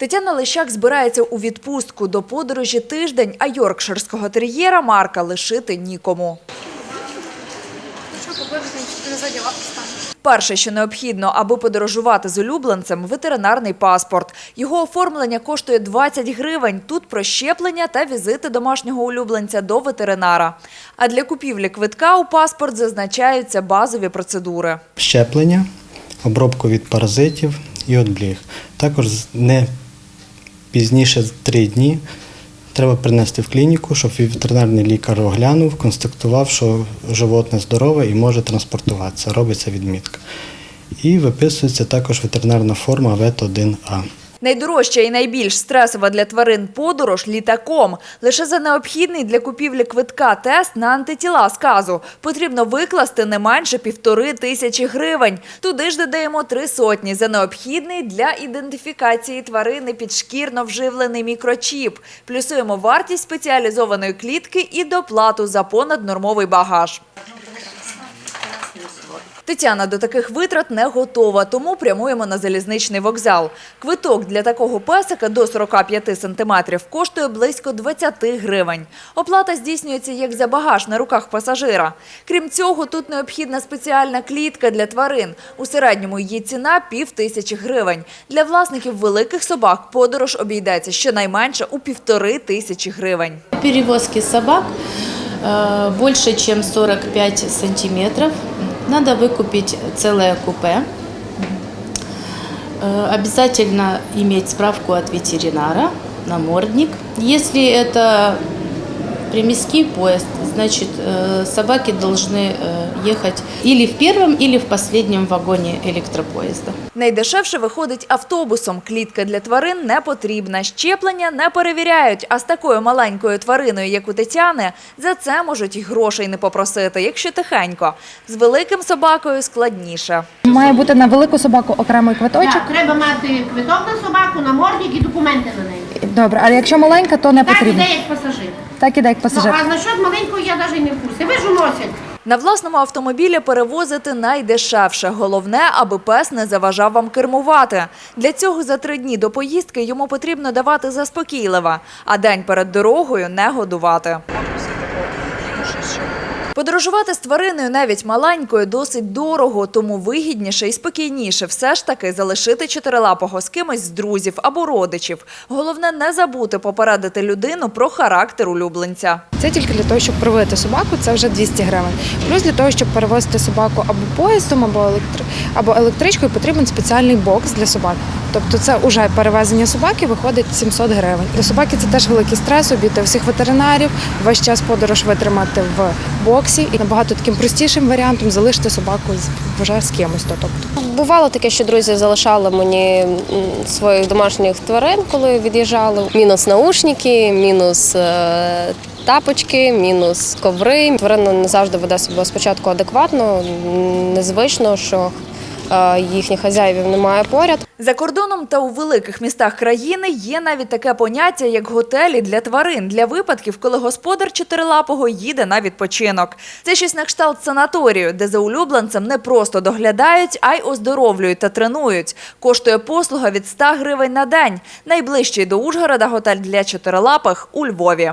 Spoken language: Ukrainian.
Тетяна Лещак збирається у відпустку до подорожі тиждень, а йоркширського тер'єра Марка лишити нікому. Перше, що необхідно, аби подорожувати з улюбленцем – ветеринарний паспорт. Його оформлення коштує 20 гривень. Тут прощеплення та візити домашнього улюбленця до ветеринара. А для купівлі квитка у паспорт зазначаються базові процедури. щеплення, обробку від паразитів і отбліг. Також не пізніше три дні треба принести в клініку, щоб ветеринарний лікар оглянув, констатував, що животне здорове і може транспортуватися. Робиться відмітка. І виписується також ветеринарна форма ВЕТ-1А. Найдорожча і найбільш стресова для тварин подорож літаком. Лише за необхідний для купівлі квитка тест на антитіла сказу потрібно викласти не менше півтори тисячі гривень. Туди ж додаємо три сотні за необхідний для ідентифікації тварини підшкірно вживлений мікрочіп. Плюсуємо вартість спеціалізованої клітки і доплату за понаднормовий багаж. Тетяна до таких витрат не готова, тому прямуємо на залізничний вокзал. Квиток для такого песика до 45 сантиметрів коштує близько 20 гривень. Оплата здійснюється як за багаж на руках пасажира. Крім цього, тут необхідна спеціальна клітка для тварин. У середньому її ціна пів тисячі гривень. Для власників великих собак подорож обійдеться щонайменше у півтори тисячі гривень. Перевозки собак э, больше, чем 45 сантиметров. Надо выкупить целое купе. Э, Обязательно иметь справку от ветеринара, намордник. Если это примеский поезд, значит э, собаки должны э, ехать или в первом, или в последнем вагоне электропоезда. Найдешевше виходить автобусом. Клітка для тварин не потрібна. Щеплення не перевіряють. А з такою маленькою твариною, як у Тетяни, за це можуть і грошей не попросити, якщо тихенько. З великим собакою складніше. Має бути на велику собаку окремий квиточок. Так, треба мати квиток на собаку, намордник і документи на неї. Добре, а якщо маленька, то не Так потрібно. іде як пасажир. Так як Ну, пасажир. а насчет маленького я навіть не в курсі. Ви ж уносять. На власному автомобілі перевозити найдешевше. Головне, аби пес не заважав вам кермувати. Для цього за три дні до поїздки йому потрібно давати заспокійливе, а день перед дорогою не годувати. Подорожувати з твариною навіть маленькою досить дорого, тому вигідніше і спокійніше все ж таки залишити чотирилапого з кимось з друзів або родичів. Головне не забути попередити людину про характер улюбленця. Це тільки для того, щоб проводити собаку, це вже 200 гривень. Плюс для того, щоб перевозити собаку або поїздом, або, електри... або електричкою, потрібен спеціальний бокс для собак. Тобто це вже перевезення собаки виходить 700 гривень. Для собаки це теж великий стрес, обійти всіх ветеринарів, весь час подорож витримати в боксі і набагато таким простішим варіантом залишити собаку вже з кимось. то, Тобто. Бувало таке, що друзі залишали мені своїх домашніх тварин, коли від'їжджали. Мінус наушники, мінус е, тапочки, мінус коври. Тварина не завжди веде себе спочатку адекватно, незвично, що їхніх хазяїв немає поряд. За кордоном та у великих містах країни є навіть таке поняття, як готелі для тварин, для випадків, коли господар чотирилапого їде на відпочинок. Це щось на кшталт санаторію, де за улюбленцем не просто доглядають, а й оздоровлюють та тренують. Коштує послуга від 100 гривень на день. Найближчий до Ужгорода готель для чотирилапих у Львові.